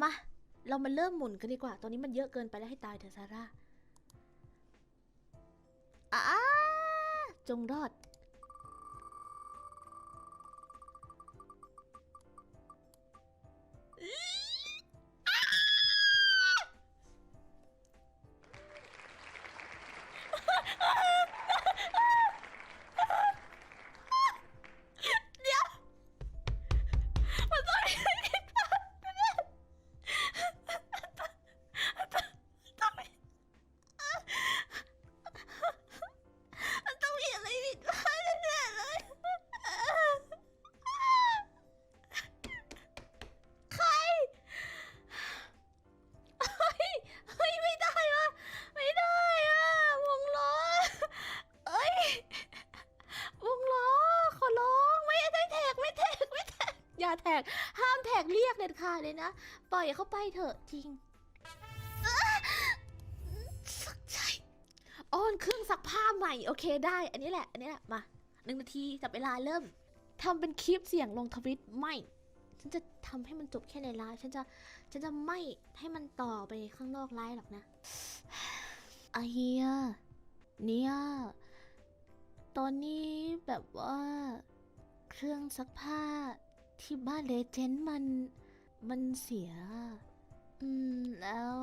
มา เรามาเริ่มหมุนกันดีกว่า ตอนนี้มันเยอะเกินไปแล้วให้ตายเถอะซาร่าอ้าจงรอด แท็ก ห้ามแท็กเรียกเด็ดขาดเลยนะ ปล่อยเขาไปเถอะจริงสักใจอ้อนเครื่องซักผ้าใหม่ โอเคได้ อันนี้แหละ อันนี้แหละ มาหนึ่งนาทีจับเวลาเริ่มทำเป็นคลิปเสียงลงทวิตไม่ ฉันจะทำให้มันจบแค่ในไลฟ์ฉันจะ ฉันจะไม่ให้มันต่อไปข้างนอกไลฟ์หรอกนะอาเฮียเนี่ยตอนนี้แบบว่า เครื่องซักผ้า ที่บ้านเลเจนด์มัน มันเสีย อืม แล้ว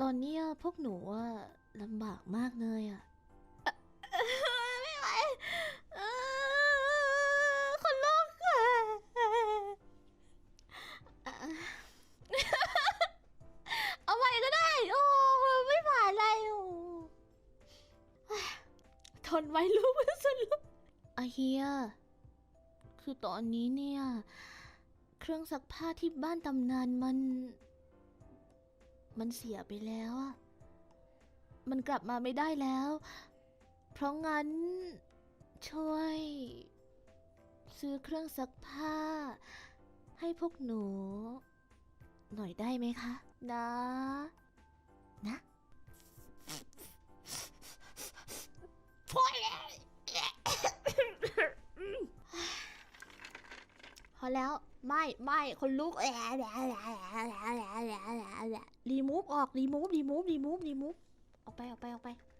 ตอนเนี้ยพวกหนูอะลำบากมากเลยอะไม่ไหวเอ่อคนลุกอะเอาไปก็ได้ โอ้ไม่ผ่านอะไรโอ้ทนไว้รู้ไหมสุดลูกอาเฮีย คือตอนนี้เนี่ย เครื่องซักผ้าที่บ้านตำนานมัน มันเสียไปแล้วอะมันกลับมาไม่ได้แล้ว เพราะงั้นช่วย ซื้อเครื่องซักผ้า ให้พวกหนู หน่อยได้ไหมคะ นะนะ พอแล้ว ไม่ไม่คนลุกแหละแหละแหละแหละแหละแหละแหละรีมูฟออกรีมูฟรีมูฟรีมูฟรีมูฟออกไปออกไปออกไป